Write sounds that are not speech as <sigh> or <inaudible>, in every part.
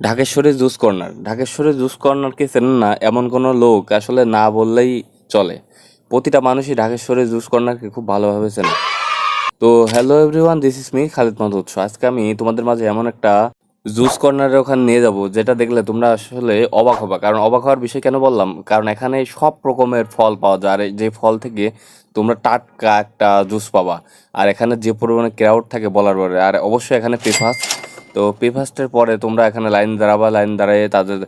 Dhakeshwari juice corner. ঢাকেশ্বরের juice কর্নারকে চেনেন না? এমন কোনো লোক আসলে না বললেই চলে। প্রতিটা মানুষই ঢাকেশ্বরের জুস কর্নারকে খুব ভালোভাবে চেনে। তো hello everyone this is me Khalid Mahmud আজকে আমি তোমাদের মাঝে এমন একটা জুস কর্নারের ওখানে নিয়ে যাব, যেটা দেখলে তোমরা আসলে অবাক হবা। কারণ অবাক হওয়ার বিষয় কেন বললাম? কারণ এখানে সব রকমের ফল পাওয়া যায়, আর যে ফল থেকে তোমরা টাটকা একটা জুস পাবা। আর এখানে যে পরিমাণে ক্রাউড থাকে বলার পরে, আর অবশ্যই এখানে পেপাস তো পেফাস্টের পরে তোমরা এখানে লাইন দাঁড়াবা, লাইন দাঁড়িয়ে তাদের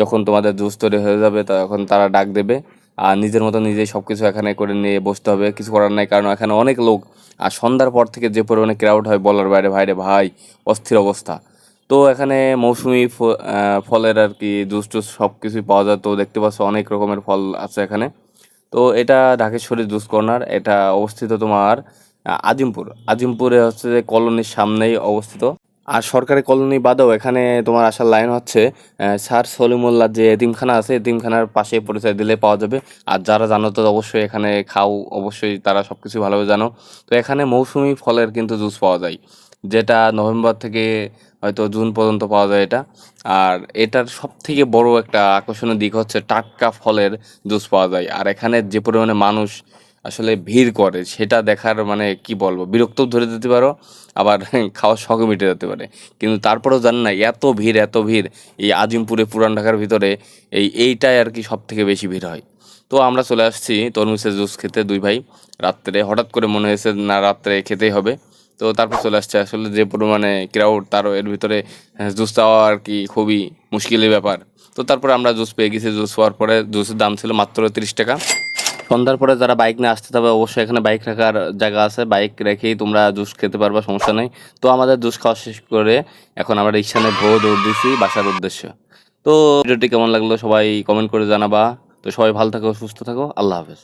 যখন তোমাদের জুস তৈরি হয়ে যাবে, তখন তারা ডাক দেবে। আর নিজের মতো নিজেই সব কিছু এখানে করে নিয়ে বসতে হবে। কিছু করার নাই, কারণ এখানে অনেক লোক। আর সন্ধ্যার পর থেকে যে পরিমাণে ক্রাউড হয় বলার বাইরে, ভাইরে ভাই, অস্থির অবস্থা। তো এখানে মৌসুমি ফলের আর কি জুস টুস সব কিছুই পাওয়া যায়। তো দেখতে পাচ্ছ অনেক রকমের ফল আছে এখানে। তো এটা ঢাকেশ্বরী জুস কর্নার। এটা অবস্থিত তোমার আজিমপুর। আজিমপুরে হচ্ছে যে কলোনির সামনেই অবস্থিত। আর সরকারি কলোনি বাদেও এখানে তোমার আসার লাইন হচ্ছে স্যার সলিমুল্লাহ যে এতিমখানা আছে, এতিমখানার পাশে পরিচয় দিলে পাওয়া যাবে। আর যারা জানো তো অবশ্যই এখানে খাও, অবশ্যই তারা সব কিছু ভালোভাবে জানো। তো এখানে মৌসুমি ফলের কিন্তু জুস পাওয়া যায়, যেটা নভেম্বর থেকে হয়তো জুন পর্যন্ত পাওয়া যায় এটা। আর এটার সব থেকে বড় একটা আকর্ষণীয় দিক হচ্ছে টাটকা ফলের জুস পাওয়া যায়। আর এখানে যে পরিমাণে মানুষ আসলে ভিড় করে, সেটা দেখার মানে কি বলব বিরক্তও ধরে দিতে পারো, আবার <laughs> খাওয়ার শখও মিটে যেতে পারে। কিন্তু তারপরেও জানেন না, এত ভিড় এত ভিড়, এই আজিমপুরে, পুরান ঢাকার ভিতরে, এই এইটাই আর কি সব থেকে বেশি ভিড় হয়। তো আমরা চলে আসছি তরমুজের জুস খেতে, দুই ভাই, রাত্রে। হঠাৎ করে মনে হয়েছে না, রাত্রে খেতেই হবে। তো তারপর চলে আসছে, আসলে যে পরিমাণে ক্রাউড তারও এর ভিতরে জুস চাওয়া আর কি খুবই মুশকিলের ব্যাপার। তো তারপরে আমরা জুস পেয়ে গেছি, জুস হওয়ার পরে, জুসের দাম ছিল মাত্র তিরিশ টাকা। সন্ধ্যার পরে যারা বাইক নিয়ে আসতে তবে অবশ্যই এখানে বাইক রাখার জায়গা আছে। বাইক রেখেই তোমরা জুস খেতে পারবা, সমস্যা নেই। তো আমাদের জুস খাওয়া শেষ করে এখন আমরা রিক্সা নিয়ে ভোর দৌড় বাসার উদ্দেশ্যে। তো ভিডিওটি কেমন লাগল সবাই কমেন্ট করে জানাবা। তো সবাই ভালো থাকো, সুস্থ থাকো। আল্লাহ হাফেজ।